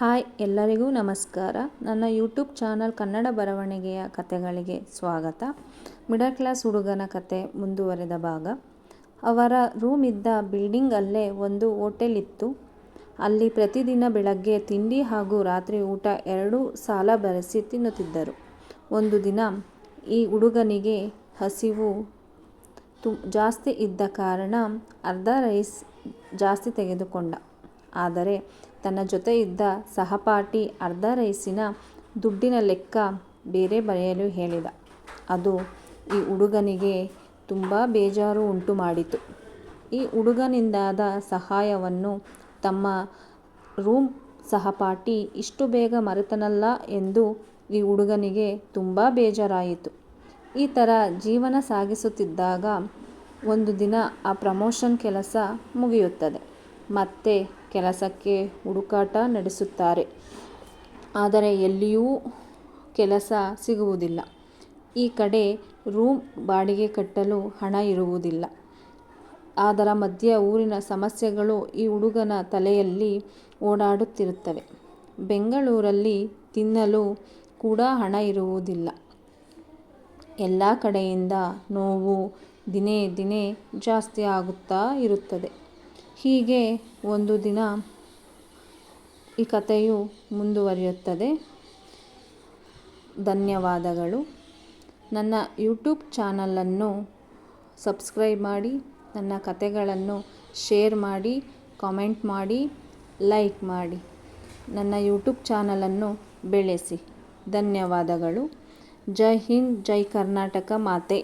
Hi ಎಲ್ಲರಿಗೂ ನಮಸ್ಕಾರ. ನನ್ನ ಯೂಟ್ಯೂಬ್ ಚಾನಲ್ ಕನ್ನಡ ಬರವಣಿಗೆಯ ಕಥೆಗಳಿಗೆ ಸ್ವಾಗತ. ಮಿಡಲ್ ಕ್ಲಾಸ್ ಹುಡುಗನ ಕತೆ ಮುಂದುವರೆದ ಭಾಗ. ಅವರ ರೂಮ್ ಇದ್ದ ಬಿಲ್ಡಿಂಗ್ ಅಲ್ಲೇ ಒಂದು ಹೋಟೆಲ್ ಇತ್ತು. ಅಲ್ಲಿ ಪ್ರತಿದಿನ ಬೆಳಗ್ಗೆ ತಿಂಡಿ ಹಾಗೂ ರಾತ್ರಿ ಊಟ ಎರಡೂ ಸಾಲ ಬರೆಸಿ ತಿನ್ನುತ್ತಿದ್ದರು. ಒಂದು ದಿನ ಈ ಹುಡುಗನಿಗೆ ಹಸಿವು ತು, ಜಾಸ್ತಿ ಇದ್ದ ಕಾರಣ ಅರ್ಧ ರೈಸ್ ಜಾಸ್ತಿ ತೆಗೆದುಕೊಂಡ. ಆದರೆ ತನ್ನ ಜೊತೆ ಇದ್ದ ಸಹಪಾಠಿ ಅರ್ಧ ರೈಸಿನ ದುಡ್ಡಿನ ಲೆಕ್ಕ ಬೇರೆ ಬರೆಯಲು ಹೇಳಿದ. ಅದು ಈ ಹುಡುಗನಿಗೆ ತುಂಬ ಬೇಜಾರು ಉಂಟು ಮಾಡಿತು. ಈ ಹುಡುಗನಿಂದಾದ ಸಹಾಯವನ್ನು ತಮ್ಮ ರೂಮ್ ಸಹಪಾಠಿ ಇಷ್ಟು ಬೇಗ ಮರೆತನಲ್ಲ ಎಂದು ಈ ಹುಡುಗನಿಗೆ ತುಂಬ ಬೇಜಾರಾಯಿತು. ಈ ಥರ ಜೀವನ ಸಾಗಿಸುತ್ತಿದ್ದಾಗ ಒಂದು ದಿನ ಆ ಪ್ರಮೋಷನ್ ಕೆಲಸ ಮುಗಿಯುತ್ತದೆ. ಮತ್ತೆ ಕೆಲಸಕ್ಕೆ ಹುಡುಕಾಟ ನಡೆಸುತ್ತಾರೆ. ಆದರೆ ಎಲ್ಲಿಯೂ ಕೆಲಸ ಸಿಗುವುದಿಲ್ಲ. ಈ ಕಡೆ ರೂಮ್ ಬಾಡಿಗೆ ಕಟ್ಟಲು ಹಣ ಇರುವುದಿಲ್ಲ. ಅದರ ಮಧ್ಯೆ ಊರಿನ ಸಮಸ್ಯೆಗಳು ಈ ಹುಡುಗನ ತಲೆಯಲ್ಲಿ ಓಡಾಡುತ್ತಿರುತ್ತವೆ. ಬೆಂಗಳೂರಲ್ಲಿ ತಿನ್ನಲು ಕೂಡ ಹಣ ಇರುವುದಿಲ್ಲ. ಎಲ್ಲ ಕಡೆಯಿಂದ ನೋವು ದಿನೇ ದಿನೇ ಜಾಸ್ತಿ ಆಗುತ್ತಾ ಇರುತ್ತದೆ. ಹೀಗೆ ಒಂದು ದಿನ ಈ ಕಥೆಯು ಮುಂದುವರಿಯುತ್ತದೆ. ಧನ್ಯವಾದಗಳು. ನನ್ನ ಯೂಟ್ಯೂಬ್ ಚಾನಲನ್ನು ಸಬ್ಸ್ಕ್ರೈಬ್ ಮಾಡಿ, ನನ್ನ ಕಥೆಗಳನ್ನು ಶೇರ್ ಮಾಡಿ, ಕಾಮೆಂಟ್ ಮಾಡಿ, ಲೈಕ್ ಮಾಡಿ. ನನ್ನ ಯೂಟ್ಯೂಬ್ ಚಾನಲನ್ನು ಬೆಳೆಸಿ. ಧನ್ಯವಾದಗಳು. ಜೈ ಹಿಂದ್, ಜೈ ಕರ್ನಾಟಕ ಮಾತೆ.